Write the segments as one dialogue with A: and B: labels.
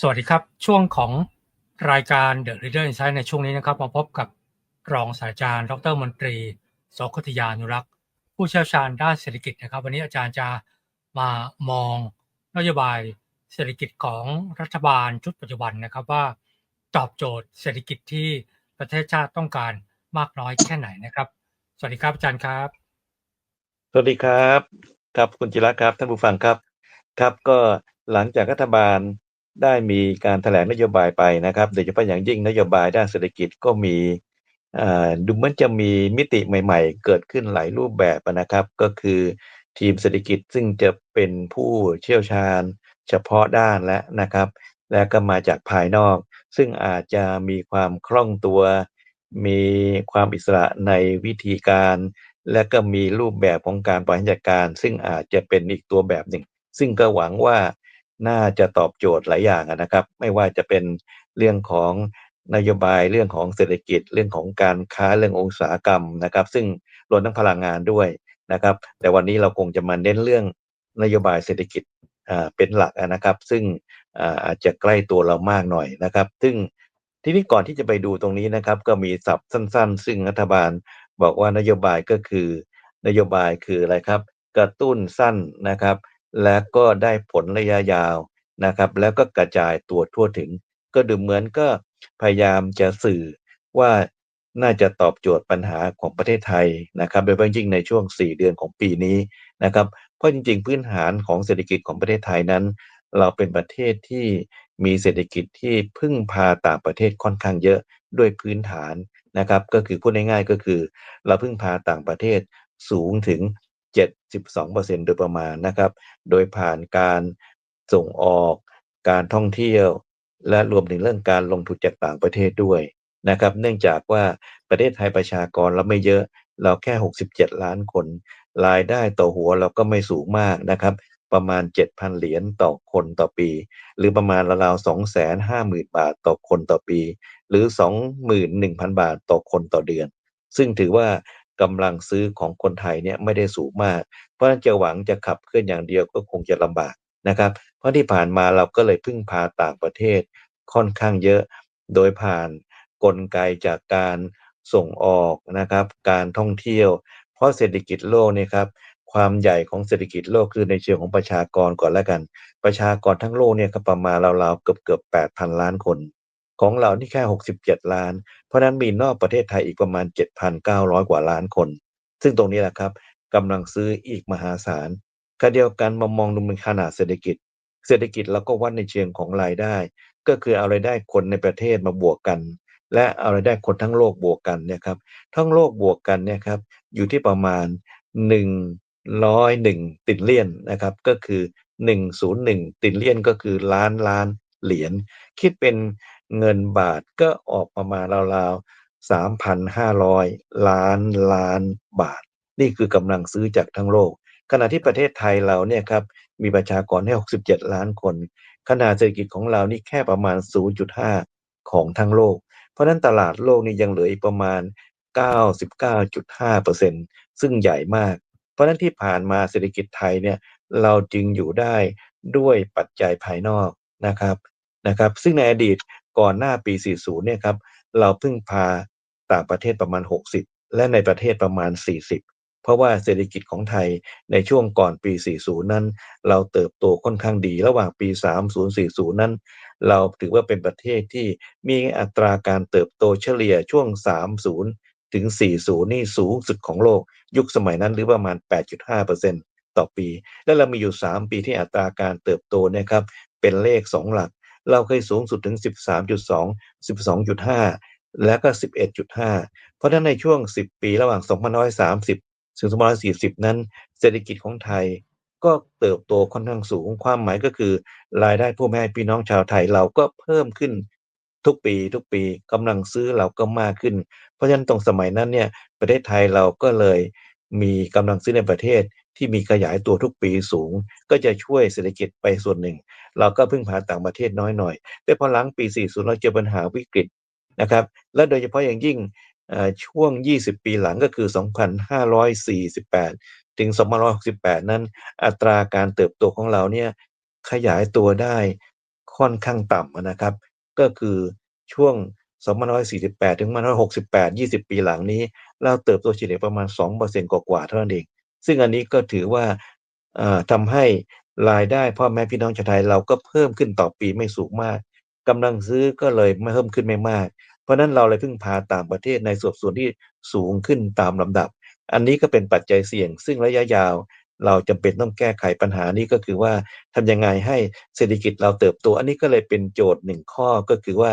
A: สวัสดีครับ ช่วงของรายการ The Leader Insight ในช่วงนี้นะครับมาพบกับรองศาสตราจารย์ ดรมนตรีโสคติยานุรักษ์ ผู้เชี่ยวชาญด้านเศรษฐกิจนะครับ วันนี้อาจารย์จะมามองนโยบายเศรษฐกิจของรัฐบาลชุดปัจจุบันนะครับว่าตอบโจทย์เศรษฐกิจที่ประเทศชาติต้องการมากน้อยแค่ไหนนะครับ สวัสดีครับอาจารย์ครับ
B: สวัสดีครับ ครับคุณจิระครับท่านผู้ฟังครับ ครับก็หลังจากรัฐบาล ได้มีการแถลงนโยบายไปนะครับโดยเฉพาะอย่างยิ่งนโยบายด้านเศรษฐกิจก็มีดูเหมือนจะมีมิติใหม่ ๆ เกิดขึ้นหลายรูปแบบนะครับ ก็คือทีมเศรษฐกิจซึ่งจะเป็นผู้เชี่ยวชาญ เฉพาะด้านและนะครับ และก็มาจากภายนอก ซึ่งอาจจะมีความคล่องตัว มีความอิสระในวิธีการ และก็มีรูปแบบของการบริหารจัดการ ซึ่งอาจจะเป็นอีกตัวแบบหนึ่ง ซึ่งก็หวังว่า น่าจะตอบโจทย์หลายอย่างนะครับ ไม่ว่าจะเป็นเรื่องของนโยบายเรื่องของเศรษฐกิจเรื่องของการค้าเรื่องอุตสาหกรรมนะครับ ซึ่งรวมทั้งพลังงานด้วยนะครับ แต่วันนี้เราคงจะมาเน้นเรื่องนโยบายเศรษฐกิจเป็นหลักนะครับ ซึ่งอาอาจจะใกล้ตัวเรามากหน่อยนะครับ ซึ่งทีนี้ก่อนที่จะไปดูตรงนี้นะครับ ก็มีศัพท์สั้น ๆ ซึ่งรัฐบาลบอกว่านโยบายก็คือ นโยบายคืออะไรครับ กระตุ้นสั้นนะครับ และก็ได้ผลระยะยาวนะครับ แล้วก็กระจายตัวทั่วถึง ก็ดูเหมือนก็พยายามจะสื่อว่าน่าจะตอบโจทย์ปัญหาของประเทศไทยนะครับโดยเฉพาะยิ่งในช่วง 4 เดือนของปีนี้นะครับเพราะจริงๆ พื้นฐานของเศรษฐกิจของประเทศไทยนั้น เราเป็นประเทศที่มีเศรษฐกิจที่พึ่งพาต่างประเทศค่อนข้างเยอะด้วยพื้นฐานนะครับ ก็คือพูดง่ายๆก็คือ เราพึ่งพาต่างประเทศสูงถึง 72%โดยประมาณนะครับ โดยผ่านการส่งออก การท่องเที่ยว และรวมถึงเรื่องการลงทุนจากต่างประเทศด้วยนะครับ เนื่องจากว่าประเทศไทยประชากรเราไม่เยอะ เราแค่ 67 ล้านคน รายได้ต่อหัวเราก็ไม่สูงมากนะครับ ประมาณ 7,000 เหรียญต่อคนต่อปี หรือประมาณราวๆ250,000 บาทต่อคนต่อปี หรือ 21,000 บาทต่อคนต่อเดือน ซึ่งถือว่า กำลังซื้อของคนไทยเนี่ยไม่ได้สูงมาก เพราะฉะนั้นจะหวังจะขับเคลื่อนอย่างเดียวก็คงจะลำบากนะครับ เพราะที่ผ่านมาเราก็เลยพึ่งพาต่างประเทศค่อนข้างเยอะ โดยผ่านกลไกจากการส่งออกนะครับ การท่องเที่ยว เพราะเศรษฐกิจโลกเนี่ยครับความใหญ่ของเศรษฐกิจโลกคือในเชิงของประชากรก่อนแล้วกัน ประชากรทั้งโลกเนี่ยก็ประมาณราวๆเกือบๆ8,000ล้านคน ของเรานี่แค่ 67 ล้าน ราะนั้นมีนอกประเทศไทยอีกประมาณ 7,900 กว่าล้านคน ซึ่งตรงนี้แหละครับกำลังซื้ออีกมหาศาลขณะเดียวกันมามองดูเป็นขนาดเศรษฐกิจ เศรษฐกิจเราก็วัดในเชิงของรายได้ ก็คือเอารายได้คนในประเทศมาบวกกัน และเอารายได้คนทั้งโลกบวกกันเนี่ยครับทั้งโลกบวกกันเนี่ยครับอยู่ที่ประมาณ 101 ติลเลียนนะครับก็คือ 101 ติลเลียนก็คือล้านล้านเหรียญคิดเป็น เงินบาทก็ออกประมาณราวๆ3,500ล้านล้านบาท นี่คือกำลังซื้อจากทั้งโลก ขณะที่ประเทศไทยเราเนี่ยครับมีประชากรแค่67 ล้านคน ขนาดเศรษฐกิจของเรานี่แค่ประมาณ 0.5 ของทั้งโลก เพราะนั้นตลาดโลกนี่ยังเหลืออีกประมาณ 99.5%ซึ่งใหญ่มาก เพราะนั้นที่ผ่านมาเศรษฐกิจไทยเนี่ยเราจึงอยู่ได้ด้วยปัจจัยภายนอกนะครับนะครับ ซึ่งในอดีต ก่อนหน้าปี 40 เนี่ยครับ เราพึ่งพาต่างประเทศประมาณ 60 และในประเทศประมาณ 40 เพราะว่าเศรษฐกิจของไทยในช่วงก่อนปี 40 นั้น เราเติบโตค่อนข้างดีระหว่างปี 30 40 นั้น เราถือว่าเป็นประเทศที่มีอัตราการเติบโตเฉลี่ยช่วง 30 ถึง 40 นี่สูงสุดของโลก ยุคสมัยนั้นหรือประมาณ 8.5%ต่อปี และเรามีอยู่ 3 ปีที่อัตราการเติบโตนี่ยครับเป็นเลข 2 หลัก เราเคยสูงสุดถึง 13.2 12.5 และก็ 11.5 เพราะฉะนั้นในช่วง 10 ปีระหว่าง 2530 ถึง 2540 นั้น เศรษฐกิจของไทยก็เติบโตค่อนข้างสูง ความหมายก็คือ รายได้พ่อแม่พี่น้องชาวไทยเราก็เพิ่มขึ้นทุกปีทุกปีกำลังซื้อเราก็มากขึ้น เพราะฉะนั้นตรงสมัยนั้นเนี่ยประเทศไทยเราก็เลยมีกำลังซื้อในประเทศ ที่มีขยายตัวทุกปีสูง ก็จะช่วยเศรษฐกิจไปส่วนหนึ่ง เราก็พึ่งพาต่างประเทศน้อยหน่อย แต่พอหลังปี 40 เราเจอปัญหาวิกฤตนะครับ และโดยเฉพาะอย่างยิ่งช่วง 20 ปีหลังก็คือ 2,548 ถึง2,168 นั้น อัตราการเติบโตของเราเนี่ยขยายตัวได้ค่อนข้างต่ำนะครับ ก็คือช่วง 2548 ถึง 2568 20 ปีหลังนี้ เราเติบโตเฉลี่ยประมาณ 2%กว่าๆเท่านั้นเอง ซึ่งอันนี้ก็ถือว่าเอ่อทำให้รายได้พ่อแม่พี่น้องชาวไทยเราก็เพิ่มขึ้นต่อปีไม่สูงมากกำลังซื้อก็เลยไม่เพิ่มขึ้นไม่มาก เพราะฉะนั้นเราเลยพึ่งพาต่างประเทศในสัดส่วนที่สูงขึ้นตามลำดับ อันนี้ก็เป็นปัจจัยเสี่ยง ซึ่งระยะยาว เราจำเป็นต้องแก้ไขปัญหานี้ก็คือว่าทำยังไงให้เศรษฐกิจเราเติบโต อันนี้ก็เลยเป็นโจทย์หนึ่งข้อก็คือว่า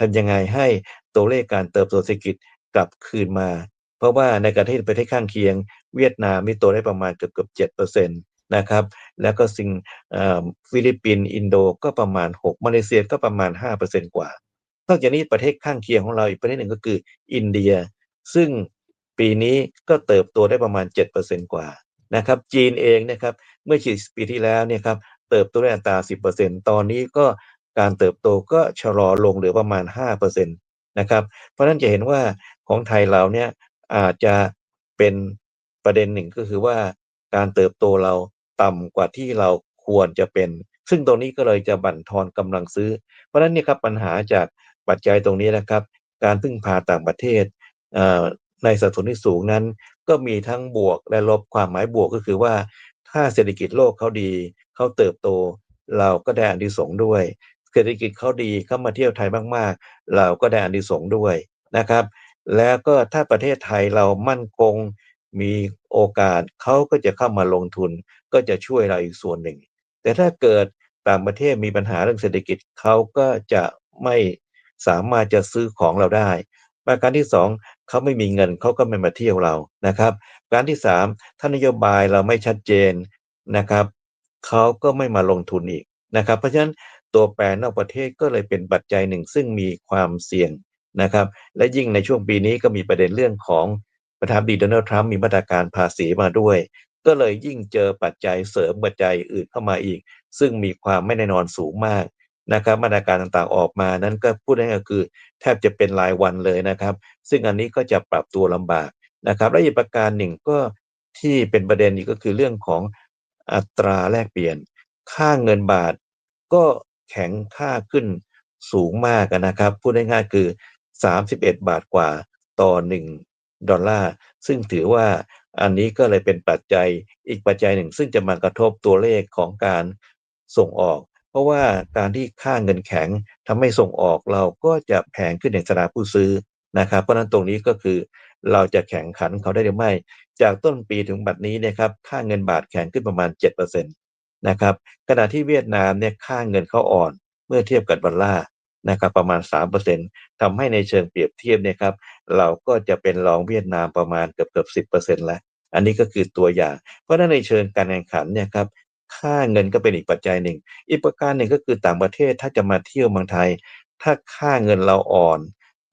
B: ทำยังไงให้ตัวเลขการเติบโตเศรษฐกิจกลับคืนมา เพราะว่าในประเทศประเทศข้างเคียง เวียดนามนี่โตได้ประมาณเกือบเกือบเจ็ดเปอร์เซ็นต์นะครับแล้วก็สิงฟิลิปปินส์อินโดก็ประมาณ 6 มาเลเซียก็ประมาณ 5%กว่า นอกจากนี้ประเทศข้างเคียงของเราอีกประเทศหนึ่งก็คืออินเดีย ซึ่งปีนี้ก็เติบโตได้ประมาณ 7%กว่านะครับจีนเองนะครับเมื่อปีที่แล้วเนี่ยครับเติบโตได้อัตรา 10%ตอนนี้ก็การเติบโตก็ชะลอลงเหลือประมาณ 5%นะครับเพราะฉะนั้นจะเห็นว่าของไทยเราเนี่ยอาจจะเป็น ประเด็นหนึ่งก็คือว่าการเติบโตเราต่ำกว่าที่เราควรจะเป็น ซึ่งตรงนี้ก็เลยจะบั่นทอนกำลังซื้อ เพราะฉะนั้นเนี่ยครับปัญหาจากปัจจัยตรงนี้นะครับ การพึ่งพาต่างประเทศในสัดส่วนที่สูงนั้น ก็มีทั้งบวกและลบความหมายบวกก็คือว่า ถ้าเศรษฐกิจโลกเขาดีเขาเติบโต เราก็ได้อานิสงด้วย เศรษฐกิจเขาดีเขามาเที่ยวไทยมากๆ เราก็ได้อานิสงด้วยนะครับ แล้วก็ถ้าประเทศไทยเรามั่นคง มีโอกาสเขาก็จะเข้ามาลงทุน ก็จะช่วยเราอีกส่วนหนึ่ง แต่ถ้าเกิดต่างประเทศมีปัญหาเรื่องเศรษฐกิจเขาก็จะไม่สามารถจะซื้อของเราได้ประการที่สองเขาไม่มีเงินเขาก็ไม่มาเที่ยวเรานะครับ การที่สามถ้านโยบายเราไม่ชัดเจนนะครับเขาก็ไม่มาลงทุนอีกนะครับ เพราะฉะนั้นตัวแปรนอกประเทศก็เลยเป็นปัจจัยหนึ่งซึ่งมีความเสี่ยงนะครับ และยิ่งในช่วงปีนี้ก็มีประเด็นเรื่องของ ประธานดีโดนัลด์ทรัมป์มีมาตรการภาษีมาด้วย ก็เลยยิ่งเจอปัจจัยเสริมปัจจัยอื่นเข้ามาอีก ซึ่งมีความไม่แน่นอนสูงมากนะครับมาตรการต่างๆออกมานั้นก็พูดง่ายๆก็คือ แทบจะเป็นรายวันเลยนะครับ ซึ่งอันนี้ก็จะปรับตัวลำบากนะครับ และอีกประการหนึ่งก็ที่เป็นประเด็นนี้ก็คือเรื่องของอัตราแลกเปลี่ยน ค่าเงินบาทก็แข็งค่าขึ้นสูงมากนะครับ พูดง่ายๆคือ 31 บาทกว่าต่อ 1 ดอลลาร์ ซึ่งถือว่าอันนี้ก็เลยเป็นปัจจัยอีกปัจจัยหนึ่ง ซึ่งจะมากระทบตัวเลขของการส่งออก เพราะว่าการที่ค่าเงินแข็งทำให้ส่งออกเราก็จะแพงขึ้นในสถาผู้ซื้อนะครับ เพราะนั้นตรงนี้ก็คือเราจะแข่งขันเขาได้หรือไม่ จากต้นปีถึงบัดนี้นะครับค่าเงินบาทแข็งขึ้นประมาณ 7%นะครับขณะที่เวียดนามเนี่ยค่าเงินเขาอ่อนเมื่อเทียบกับดอลลาร์ นะครับประมาณ 3%ทำให้ในเชิงเปรียบเทียบเนี่ยครับเราก็จะเป็นรองเวียดนามประมาณเกือบเกือบ10%แล้ว อันนี้ก็คือตัวอย่าง เพราะฉะนั้นในเชิงการแข่งขันเนี่ยครับค่าเงินก็เป็นอีกปัจจัยหนึ่ง อีกประการหนึ่งก็คือต่างประเทศถ้าจะมาเที่ยวเมืองไทย ถ้าค่าเงินเราอ่อน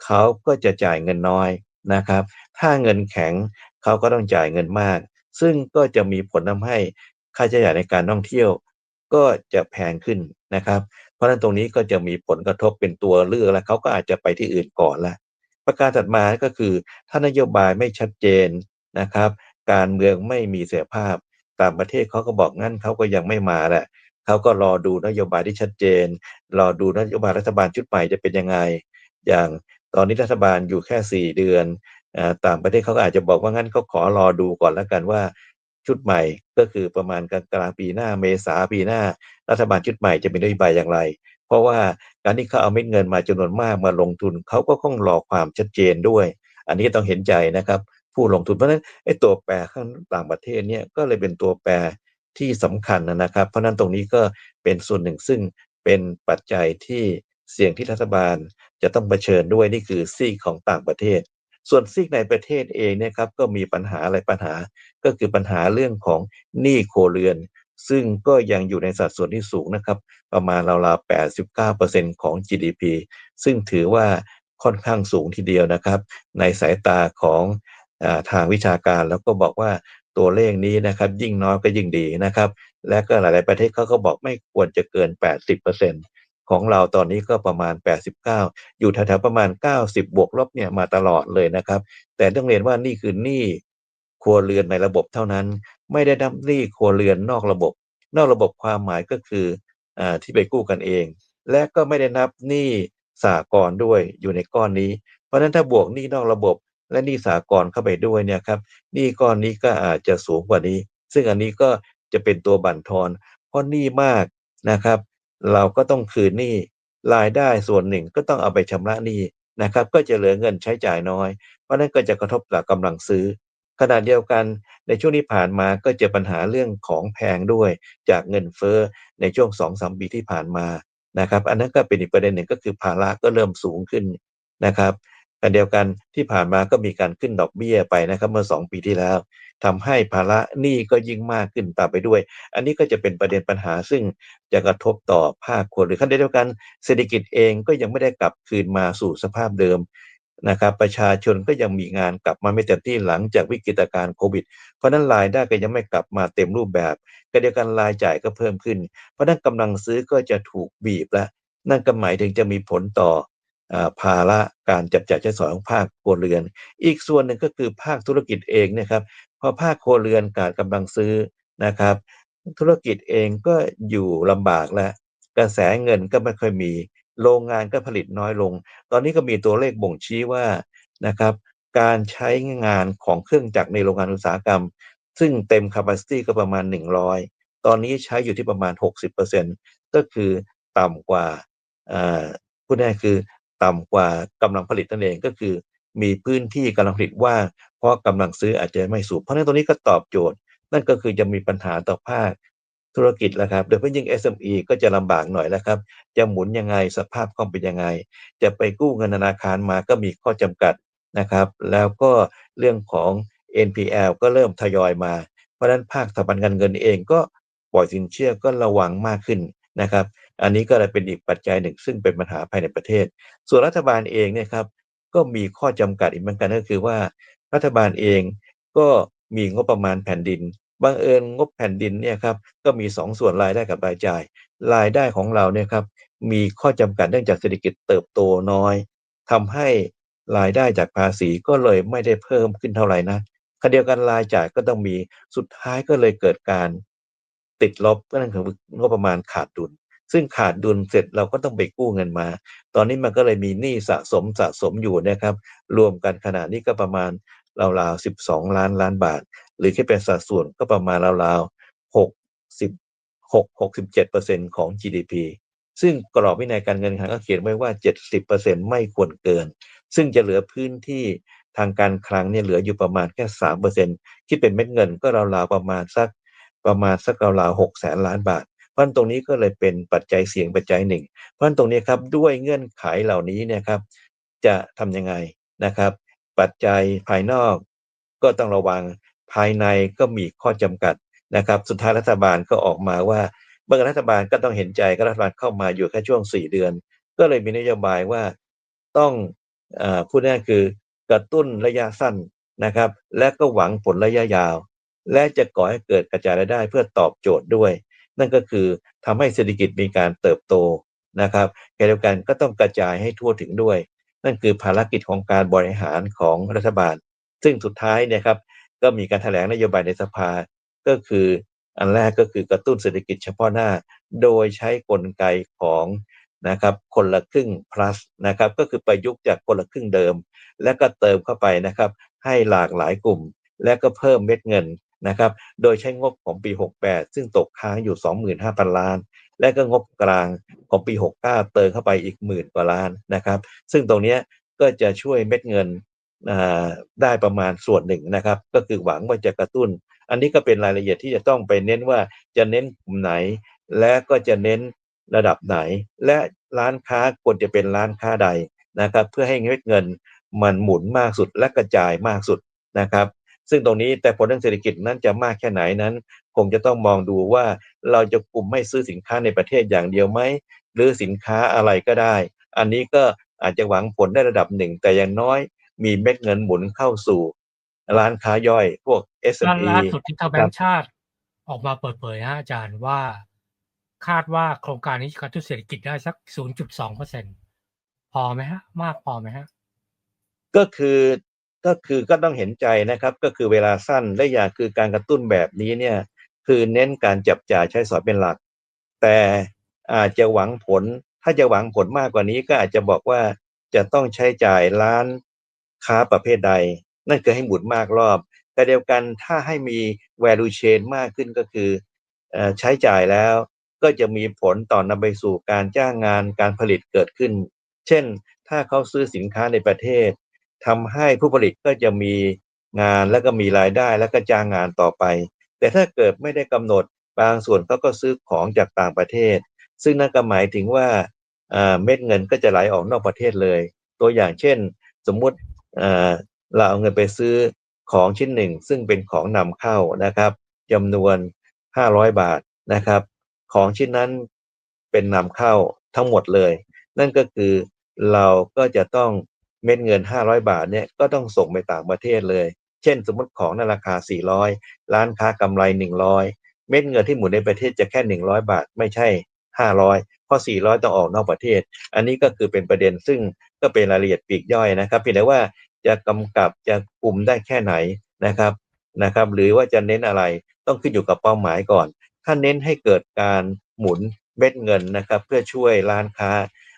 B: เขาก็จะจ่ายเงินน้อยนะครับ ถ้าเงินแข็งเขาก็ต้องจ่ายเงินมาก ซึ่งก็จะมีผลทำให้ค่าใช้จ่ายในการท่องเที่ยว ก็จะแพงขึ้นนะครับ ราะฉะนั้นตรงนี้ก็จะมีผลกระทบเป็นตัวเลือกแล้วเขาก็อาจจะไปที่อื่นก่อนละประการถัดมาก็คือถ้านโยบายไม่ชัดเจนนะครับ การเมืองไม่มีเสถียรภาพต่างประเทศเขาก็บอกงั้นเขาก็ยังไม่มาแหละเขาก็รอดูนโยบายที่ชัดเจน รอดูนโยบายรัฐบาลชุดใหม่จะเป็นยังไง อย่างตอนนี้รัฐบาลอยู่แค่สี่เดือนต่างประเทศเขาก็อาจจะบอกว่างั้นเขาขอรอดูก่อนแล้วกันว่า ชุดใหม่ก็คือประมาณกลางกลางปีหน้าเมษาปีหน้า รัฐบาลชุดใหม่จะมีนโยบายอย่างไร เพราะว่าการที่เขาเอาเม็ดเงินมาจำนวนมากมาลงทุนเขาก็ต้องรอความชัดเจนด้วย อันนี้ต้องเห็นใจนะครับ ผู้ลงทุนเพราะฉะนั้นไอ้ตัวแปรข้างต่างประเทศเนี่ยก็เลยเป็นตัวแปรที่สำคัญนะครับ เพราะนั้นตรงนี้ก็เป็นส่วนหนึ่งซึ่งเป็นปัจจัยที่เสี่ยงที่รัฐบาลจะต้องเผชิญด้วยนี่คือซีกของต่างประเทศ ส่วนซีกในประเทศเองเนี่ยครับก็มีปัญหาอะไรปัญหา ก็คือปัญหาเรื่องของหนี้โครเรือน ซึ่งก็ยังอยู่ในสัดส่วนที่สูงนะครับ ประมาณราวๆ 89%ของ GDP ซึ่งถือว่าค่อนข้างสูงทีเดียวนะครับ ในสายตาของอทางวิชาการแล้วก็บอกว่าตัวเลขนี้นะครับ ยิ่งน้อยก็ยิ่งดีนะครับ และก็หลาย ๆ ประเทศเขาก็บอกไม่ควรจะเกิน 80% ของเราตอนนี้ก็ประมาณ 89 อยู่แถวๆประมาณ 90 บวกลบเนี่ยมาตลอดเลยนะครับ แต่ต้องเรียนว่านี่คือหนี้ครัวเรือนในระบบเท่านั้น ไม่ได้นับหนี้ครัวเรือนนอกระบบ นอกระบบความหมายก็คืออที่ไปกู้กันเอง และก็ไม่ได้นับหนี้สหกรด้วยอยู่ในก้อนนี้ เพราะฉะนั้นถ้าบวกหนี้นอกระบบ และหนี้สหกรเข้าไปด้วยเนี่ยครับหนี้ก้อนนี้ก็อาจจะสูงกว่านี้ ซึ่งอันนี้ก็จะเป็นตัวบั่นทอนเพราะหนี้มากนะครับ เราก็ต้องคืนหนี้รายได้ส่วนหนึ่งก็ต้องเอาไปชำระหนี้นะครับ ก็จะเหลือเงินใช้จ่ายน้อย เพราะนั้นก็จะกระทบต่อกำลังซื้อขณะเดียวกันในช่วงที่ผ่านมาก็เจอปัญหาเรื่องของแพงด้วยจากเงินเฟ้อในช่วงสองสามปีที่ผ่านมานะครับ อันนั้นก็เป็นอีกประเด็นหนึ่งก็คือภาระก็เริ่มสูงขึ้นนะครับ ขณะเดียวกันที่ผ่านมาก็มีการขึ้นดอกเบี้ยไปนะครับเมื่อ 2 ปีที่แล้วทำให้ภาระหนี้ก็ยิ่งมากขึ้นตามไปด้วย อันนี้ก็จะเป็นประเด็นปัญหาซึ่งจะกระทบต่อภาคครัวเรือนขณะเดียวกันเศรษฐกิจเองก็ยังไม่ได้กลับคืนมาสู่สภาพเดิมนะครับประชาชนก็ยังมีงานกลับมาไม่เต็มที่หลังจากวิกฤตการโควิด เพราะนั้นรายได้ก็ยังไม่กลับมาเต็มรูปแบบก็เดียวกันรายจ่ายก็เพิ่มขึ้น เพราะนั้นกำลังซื้อก็จะถูกบีบและนั่นก็หมายถึงจะมีผลต่อ ภาระการจับจ่ายใช้สอยของภาคครัวเรือน อีกส่วนหนึ่งก็คือภาคธุรกิจเองเนะครับพอภาคครัวเรือนขาดกำลังซื้อนะครับ ธุรกิจเองก็อยู่ลำบากแล้วกระแสเงินก็ไม่ค่อยมี โรงงานก็ผลิตน้อยลง ตอนนี้ก็มีตัวเลขบ่งชี้ว่านะครับการใช้งานของเครื่องจักรในโรงงานอุตสาหกรรม ซึ่งเต็ม capacity ก็ประมาณ 100 ตอนนี้ใช้อยู่ที่ประมาณ 60%ก็คือต่ำกว่าอ่าพูดง่ายคือ ต่ำกว่ากำลังผลิตนั่นเองก็คือ มีพื้นที่กำลังผลิตว่างเพราะกำลังซื้ออาจจะไม่สูงเพราะนั้นตรงนี้ก็ตอบโจทย์ นั่นก็คือจะมีปัญหาต่อภาคธุรกิจแล้วครับ โดยเฉพาะยิ่ง SME ก็จะลำบากหน่อยแล้วครับ จะหมุนยังไงสภาพคล่องเป็นยังไง จะไปกู้เงินธนาคารมาก็มีข้อจำกัดนะครับ แล้วก็เรื่องของ NPL ก็เริ่มทยอยมา เพราะฉะนั้นภาคสถาบันการเงินเองก็ปล่อยสินเชื่อก็ระวังมากขึ้นนะครับ อันนี้ก็เลยเป็นอีกปัจจัยหนึ่ง ซึ่งเป็นปัญหาภายในประเทศ ส่วนรัฐบาลเองเนี่ยครับก็มีข้อจำกัดอีกเหมือนกันก็คือว่า รัฐบาลเองก็มีงบประมาณแผ่นดินบังเอิญงบแผ่นดินเนี่ยครับก็มี 2ส่วนรายได้กับรายจ่าย รายได้ของเราเนี่ยครับมีข้อจำกัดเนื่องจากเศรษฐกิจเติบโตน้อยทำให้รายได้จากภาษีก็เลยไม่ได้เพิ่มขึ้นเท่าไหร่นะขณะเดียวกันรายจ่ายก็ต้องมีสุดท้ายก็เลยเกิดการติดลบก็นั่นคืองบประมาณขาดดุล ซึ่งขาดดุลเสร็จเราก็ต้องไปกู้เงินมา ตอนนี้มันก็เลยมีหนี้สะสมสะสมอยู่นะครับ รวมกันขนาดนี้ก็ประมาณราวๆ12 ล้านล้านบาท หรือแคิดเป็นสัดส่วนก็ประมาณราวๆ66-67%ของ GDP ซึ่งกรอบวินัยการเงินการคลังก็เขียนไว้ว่า 70%ไม่ควรเกิน ซึ่งจะเหลือพื้นที่ทางการคลังเนี่ยเหลืออยู่ประมาณแค่3%คิดเป็นเม็ดเงินก็ราวๆประมาณสักประมาณสักราวๆ6แสนล้านบาท เพราะตรงนี้ก็เลยเป็นปัจจัยเสี่ยงปัจจัยหนึ่ง เพราะตรงนี้ครับด้วยเงื่อนไขเหล่านี้เนี่ยครับ จะทำยังไงนะครับ ปัจจัยภายนอก ก็ต้องระวังภายในก็มีข้อจำกัดนะครับ สุดท้ายรัฐบาลก็ออกมาว่าเมื่อรัฐบาลก็ต้องเห็นใจก็รัฐบาลเข้ามาอยู่แค่ช่วง 4 เดือน ก็เลยมีนโยบายว่าต้องอพูดง่ายคือกระตุ้นระยะสั้นนะครับ และก็หวังผลระยะยาว และจะก่อให้เกิดกระจายรายได้เพื่อตอบโจทย์ด้วย นั่นก็คือทำให้เศรษฐกิจมีการเติบโตนะครับขณะเดียวกันก็ต้องกระจายให้ทั่วถึงด้วย นั่นคือภารกิจของการบริหารของรัฐบาล ซึ่งสุดท้ายเนี่ยครับก็มีการแถลงนโยบายในสภา ก็คืออันแรกก็คือกระตุ้นเศรษฐกิจเฉพาะหน้า โดยใช้กลไกของนะครับคนละครึ่ง plus นะครับก็คือประยุกต์จากคนละครึ่งเดิม และก็เติมเข้าไปนะครับให้หลากหลายกลุ่ม และก็เพิ่มเม็ดเงิน นะครับ โดยใช้งบของปี 68 ซึ่งตกค้างอยู่ 25,000 ล้าน และก็งบกลางของปี 69 เติมเข้าไปอีกหมื่นกว่าล้านนะครับ ซึ่งตรงนี้ก็จะช่วยเม็ดเงินได้ประมาณส่วนหนึ่งนะครับ ก็คือหวังว่าจะกระตุ้น อันนี้ก็เป็นรายละเอียดที่จะต้องไปเน้นว่าจะเน้นกลุ่มไหน และก็จะเน้นระดับไหน และร้านค้าควรจะเป็นร้านค้าใดนะครับ เพื่อให้เม็ดเงินมันหมุนมากสุดและกระจายมากสุดนะครับ ซึ่งตรงนี้แต่ผลทางเศรษฐกิจนั้นจะมากแค่ไหนนั้น คงจะต้องมองดูว่าเราจะกลุ่มไม่ซื้อสินค้าในประเทศอย่างเดียวไหมหรือสินค้าอะไรก็ได้ อันนี้ก็อาจจะหวังผลได้ระดับหนึ่ง แต่อย่างน้อยมีเม็ดเงินหมุนเข้าสู่ ร้านค้าย่อยพวก SME
A: ล่าสุดที่ทางแบงก์ชาติออกมาเปิดเผยฮะอาจารย์ว่าคาดว่าโครงการนี้จะกระตุ้นเศรษฐกิจได้สัก 0.2เปอร์เซ็นพอไหมฮะ มากพอไหมฮะ
B: ก็คือ ก็คือก็ต้องเห็นใจนะครับ ก็คือเวลาสั้นและอย่างคือการกระตุ้นแบบนี้เนี่ย คือเน้นการจับจ่ายใช้สอยเป็นหลัก แต่อาจจะหวังผล ถ้าจะหวังผลมากกว่านี้ก็อาจจะบอกว่าจะต้องใช้จ่ายร้านค้าประเภทใด นั่นคือให้หมุนมากรอบ แต่เดียวกันถ้าให้มี value chain มากขึ้นก็คือเอ่อใช้จ่ายแล้วก็จะมีผลต่อนำไปสู่การจ้างงานการผลิตเกิดขึ้น เช่น ถ้าเขาซื้อสินค้าในประเทศ ทำให้ผู้ผลิตก็จะมีงานแล้วก็มีรายได้แล้วก็จ้างงานต่อไป แต่ถ้าเกิดไม่ได้กำหนดบางส่วนเขาก็ซื้อของจากต่างประเทศ ซึ่งนั่นก็หมายถึงว่าเม็ดเงินก็จะไหลออกนอกประเทศเลย ตัวอย่างเช่น สมมุติเราเอาเงินไปซื้อของชิ้นหนึ่ง ซึ่งเป็นของนำเข้านะครับจำนวน 500 บาทนะครับ ของชิ้นนั้นเป็นนำเข้าทั้งหมดเลย นั่นก็คือเราก็จะต้อง เม็ดเงิน 500 บาทเนี่ยก็ต้องส่งไปต่างประเทศเลย เช่น สมมติของในราคา 400 ร้านค้ากำไร 100 เม็ดเงินที่หมุนในประเทศจะแค่ 100 บาทไม่ใช่ 500 เพราะ 400 ต้องออกนอกประเทศ อันนี้ก็คือเป็นประเด็นซึ่งก็เป็นรายละเอียดปีกย่อยนะครับเพียงแต่ว่าจะกำกับจะกลุ่มได้แค่ไหนนะครับนะครับ หรือว่าจะเน้นอะไรต้องขึ้นอยู่กับเป้าหมายก่อน ถ้าเน้นให้เกิดการหมุนเม็ดเงินนะครับ เพื่อช่วยร้านค้า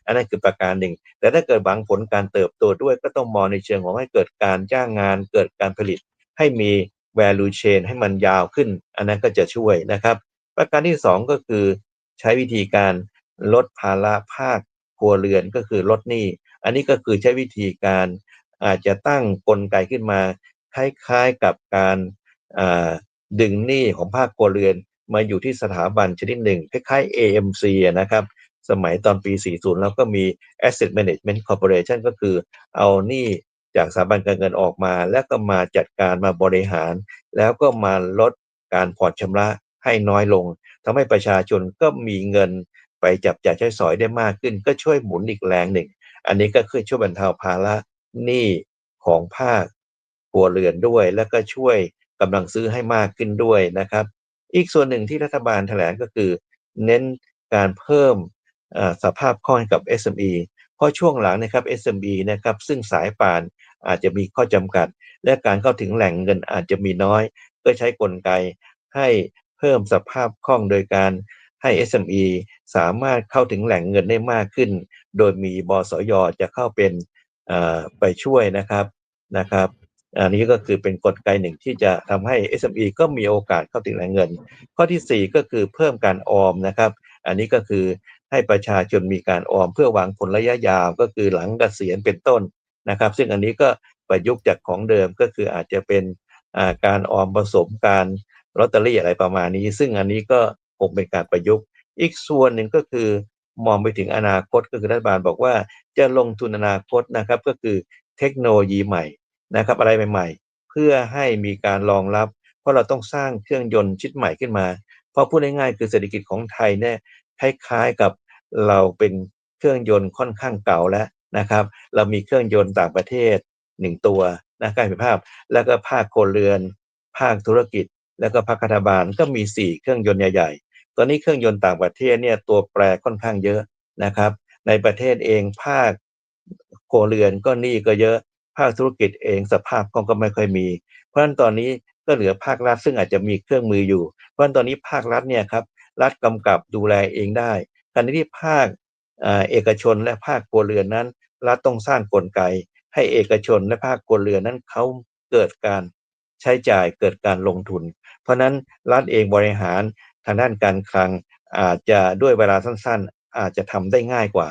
B: อันนั้นคือประการหนึ่ง แต่ถ้าเกิดหวังผลการเติบโตด้วยก็ต้องมองในเชิงของให้เกิดการจ้างงาน เกิดการผลิต ให้มี value chain ให้มันยาวขึ้น อันนั้นก็จะช่วยนะครับ ประการที่สองก็คือ ใช้วิธีการลดภาระภาคครัวเรือนก็คือลดหนี้ อันนี้ก็คือใช้วิธีการอาจจะตั้งกลไกขึ้นมาคล้ายๆกับการดึงหนี้ของภาคครัวเรือนมาอยู่ที่สถาบันชนิดหนึ่งคล้ายๆ AMC นะครับ สมัยตอนปี 40 แล้วก็มี Asset Management Corporation ก็คือเอาหนี้จากสถาบันการเงินออกมา แล้วก็มาจัดการมาบริหาร แล้วก็มาลดการผ่อนชำระให้น้อยลงทำให้ประชาชนก็มีเงินไปจับจ่ายใช้สอยได้มากขึ้น ก็ช่วยหมุนอีกแรงหนึ่ง อันนี้ก็คือช่วยบรรเทาภาระหนี้ของภาคครัวเรือนด้วย แล้วก็ช่วยกำลังซื้อให้มากขึ้นด้วยนะครับ อีกส่วนหนึ่งที่รัฐบาลแถลงก็คือ เน้นการเพิ่ม สภาพคล่องกับ SME เพราะช่วงหลังนะครับ SME นะครับซึ่งสายป่านอาจจะมีข้อจำกัด และการเข้าถึงแหล่งเงินอาจจะมีน้อย ก็ใช้กลไกให้เพิ่มสภาพคล่องโดยการให้ SME สามารถเข้าถึงแหล่งเงินได้มากขึ้น โดยมีบสยจะเข้าเป็นไปช่วยนะครับนะครับ อันนี้ก็คือเป็นกลไกหนึ่งที่จะทำให้ SME ก็มีโอกาสเข้าถึงแหล่งเงิน ข้อทีสี่4 ก็คือเพิ่มการออมนะครับ อันนี้ก็คือ ให้ประชาชนมีการออมเพื่อหวังผลระยะยาวก็คือหลังเกษียณเป็นต้นนะครับ ซึ่งอันนี้ก็ประยุกต์จากของเดิมก็คืออาจจะเป็นาการออมผสมการลอตเตอรี่อะไรประมาณนี้ ซึ่งอันนี้ก็คงเป็นการประยุกต์ อีกส่วนหนึ่งก็คือมองไปถึงอนาคตก็คือรัฐบาลบอกว่าจะลงทุนอนาคตนะครับก็คือเทคโนโลยีใหม่นะครับอะไรใหม่ๆ เพื่อให้มีการรองรับ เพราะเราต้องสร้างเครื่องยนต์ชิ้นใหม่ขึ้นมา เพราะพูดง่ายๆคือเศรษฐกิจของไทยเนี่ยคล้ายๆกับ เราเป็นเครื่องยนต์ค่อนข้างเก่าแล้วนะครับ เรามีเครื่องยนต์ต่างประเทศหนึ่งตัวนะการเป็นภาพ แล้วก็ภาคโคเรือน ภาคธุรกิจ แล้วก็ภาครัฐบาลก็มีสี่เครื่องยนต์ใหญ่ๆ ตอนนี้เครื่องยนต์ต่างประเทศเนี่ยตัวแปรค่อนข้างเยอะนะครับ ในประเทศเองภาคโคเรือนก็หนี้ก็เยอะภาคธุรกิจเองสภาพคล่องก็ไม่ค่อยมี เพราะฉะนั้นตอนนี้ก็เหลือภาครัฐซึ่งอาจจะมีเครื่องมืออยู่ เพราะฉะนั้นตอนนี้ภาครัฐเนี่ยครับรัฐกำกับดูแลเองได้ ขณะที่ภาคเอกชนและภาคครัวเรือนนั้นรัฐต้องสร้างกลไก ให้เอกชนและภาคครัวเรือนนั้นเขาเกิดการใช้จ่ายเกิดการลงทุน เพราะฉะนั้นรัฐเองบริหารทางด้านการคลังอาจจะด้วยเวลาสั้นๆ อาจจะทำได้ง่ายกว่า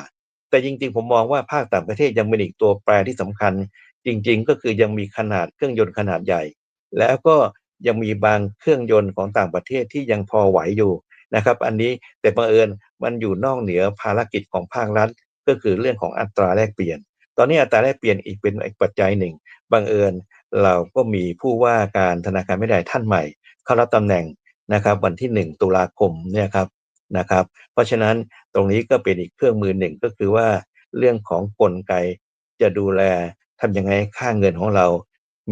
B: แต่จริงๆ ผมมองว่าภาคต่างประเทศยังเป็นอีกตัวแปรที่สำคัญ จริงๆ ก็คือยังมีขนาดเครื่องยนต์ขนาดใหญ่ แล้วก็ยังมีบางเครื่องยนต์ของต่างประเทศที่ยังพอไหวอยู่ นะครับ อันนี้แต่บังเอิญมันอยู่นอกเหนือภารกิจของภาครัฐ ก็คือเรื่องของอัตราแลกเปลี่ยน ตอนนี้อัตราแลกเปลี่ยนอีกเป็นอีกปัจจัยหนึ่งบังเอิญเราก็มีผู้ว่าการธนาคารไม่ได้ท่านใหม่ เข้ารับตำแหน่งนะครับวันที่ 1 ตุลาคมเนี่ยครับนะครับ เพราะฉะนั้นตรงนี้ก็เป็นอีกเครื่องมือหนึ่งก็คือว่าเรื่องของกลไกจะดูแลทำยังไงค่าเงินของเรา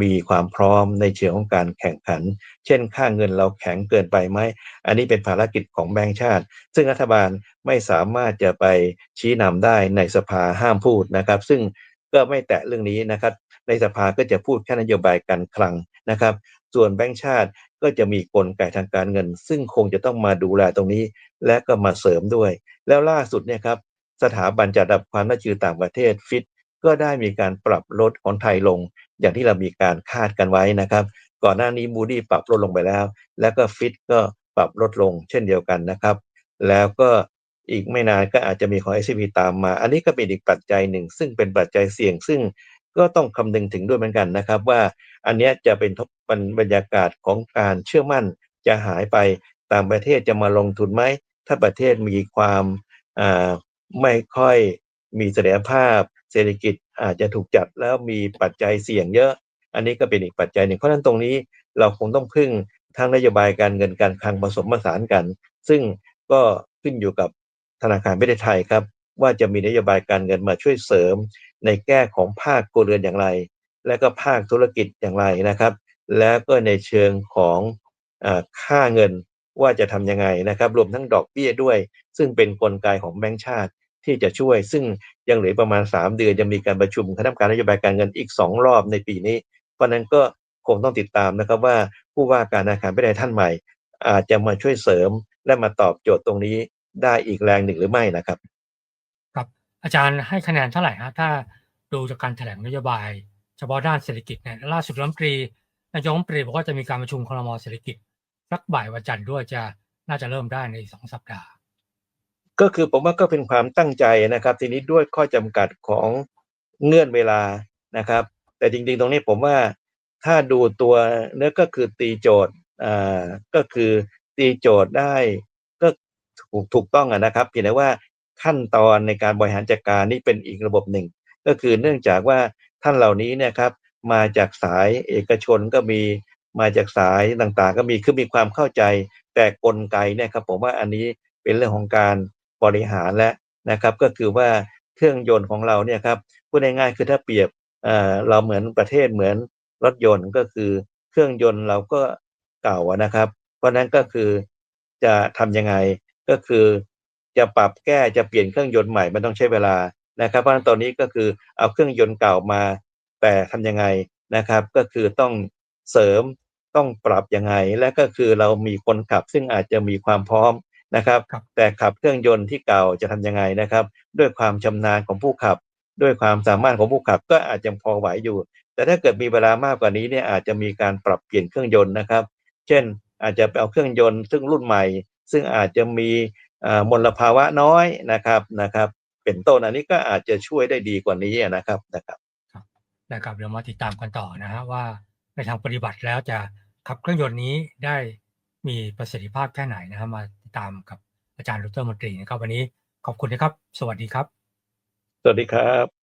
B: มีความพร้อมในเชิงของการแข่งขัน เช่น ค่าเงินเราแข็งเกินไปไหม อันนี้เป็นภารกิจของแบงก์ชาติ ซึ่งรัฐบาลไม่สามารถจะไปชี้นำได้ในสภาห้ามพูดนะครับ ซึ่งก็ไม่แตะเรื่องนี้นะครับ ในสภาก็จะพูดแค่นโยบายการคลังนะครับ ส่วนแบงก์ชาติก็จะมีกลไกทางการเงิน ซึ่งคงจะต้องมาดูแลตรงนี้ และก็มาเสริมด้วย แล้วล่าสุดเนี่ยครับสถาบันจัดอันดับความน่าเชื่อถือต่างประเทศฟิต ก็ได้มีการปรับลดของไทยลง อย่างที่เรามีการคาดกันไว้นะครับ ก่อนหน้านี้มูดี้ปรับลดลงไปแล้ว แล้วก็ฟิตก็ปรับลดลงเช่นเดียวกันนะครับ แล้วก็อีกไม่นานก็อาจจะมีของ s อ p ตามมา อันนี้ก็เป็นอีกปัจจัยหนึ่ง ซึ่งเป็นปัจจัยเสี่ยง ซึ่งก็ต้องคำนึงถึงด้วยเหมือนกันนะครับ ว่าอันนี้จะเป็นทบบรรยากาศของการเชื่อมั่นจะหายไปต่างประเทศจะมาลงทุนไหม ถ้าประเทศมีความไม่ค่อย มีเสถียรภาพเศรษฐกิจอาจจะถูกจัดแล้วมีปัจจัยเสี่ยงเยอะ อันนี้ก็เป็นอีกปัจจัยหนึ่งเพราะฉะนั้นตรงนี้เราคงต้องพึ่งทั้งนโยบายการเงินการคลังผสมผสานกัน ซึ่งก็ขึ้นอยู่กับธนาคารประเทศไทยครับ ว่าจะมีนโยบายการเงินมาช่วยเสริม ในแก้ของภาคครัวเรือนอย่างไร และก็ภาคธุรกิจอย่างไรนะครับ แล้วก็ในเชิงของอค่าเงินว่าจะทำยังไงนะครับ รวมทั้งดอกเบี้ยด้วย ซึ่งเป็นนกลไกของแบงก์ชาติ ที่จะช่วย ซึ่งยังเหลือประมาณ 3 เดือนจะมีการประชุมคณะกรรมการนโยบายการเงินอีก 2 รอบในปีนี้ เพราะนั้นก็คงต้องติดตามนะครับว่าผู้ว่าการธนาคารไม่ได้ท่านใหม่ อาจจะมาช่วยเสริมและมาตอบโจทย์ตรงนี้ได้อีกแรงหนึ่งหรือไม่นะครับ
A: ครับอาจารย์ให้คะแนนเท่าไหร่ฮะถ้าดูจากการแถลงนโยบาย เฉพาะด้านเศรษฐกิจเนี่ยล่าสุดรัฐมนตรีนายกรัฐมนตรีบอกว่าจะมีการประชุมครมเศรษฐกิจสักบ่ายวันจันทร์ด้วยจะน่าจะเริ่มได้ในสองสัปดาห์
B: ก็คือผมว่าก็เป็นความตั้งใจนะครับ ทีนี้ด้วยข้อจำกัดของเงื่อนเวลานะครับ แต่จริงๆ ตรงนี้ผมว่าถ้าดูตัวเนื้อก็คือตีโจทย์อ่าก็คือตีโจทย์ได้ก็ถูกถูกต้องนะครับเพียงแต่ว่าขั้นตอนในการบริหารจัดการนี่เป็นอีกระบบหนึ่ง ก็คือเนื่องจากว่าท่านเหล่านี้เนี่ยครับมาจากสายเอกชนก็มีมาจากสายต่างๆ ก็มีคือมีความเข้าใจแต่กลไกเนี่ยครับผมว่าอันนี้เป็นเรื่องของการ บริหารและนะครับก็คือว่าเครื่องยนต์ของเราเนี่ยครับพูดง่ายๆคือถ้าเปรียบเเราเหมือนประเทศเหมือนรถยนต์ก็คือเครื่องยนต์เราก็เก่านะครับ เพราะนั้นก็คือจะทำยังไงก็คือจะปรับแก้จะเปลี่ยนเครื่องยนต์ใหม่มันต้องใช้เวลานะครับเพราะฉะนั้นตอนนี้ก็คือเอาเครื่องยนต์เก่ามา แต่ทำยังไงนะครับ ก็คือต้องเสริมต้องปรับยังไง และก็คือเรามีคนขับซึ่งอาจจะมีความพร้อม นะครับ
A: ครับ
B: แต่ขับเครื่องยนต์ที่เก่าจะทำยังไงนะครับ ด้วยความชำนาญของผู้ขับ ด้วยความสามารถของผู้ขับก็อาจจะพอไหวอยู่ แต่ถ้าเกิดมีเวลามากกว่านี้เนี่ยอาจจะมีการปรับเปลี่ยนเครื่องยนต์นะครับ เช่น อาจจะไปเอาเครื่องยนต์ซึ่งรุ่นใหม่ ซึ่งอาจจะมีอ่ามลภาวะน้อยนะครับนะครับ เป็นต้นอันนี้ก็อาจจะช่วยได้ดีกว่านี้นะครับนะครับ
A: นะครับเดี๋ยวมาติดตามกันต่อนะฮะว่าในทางปฏิบัติแล้วจะขับเครื่องยนต์นี้ได้มีประสิทธิภาพแค่ไหนนะครับมา ตามกับอาจารย์รูเตอร์มนตรีนะครับ วันนี้ขอบคุณนะครับ สวัสดีครับ
B: สวัสดีครับ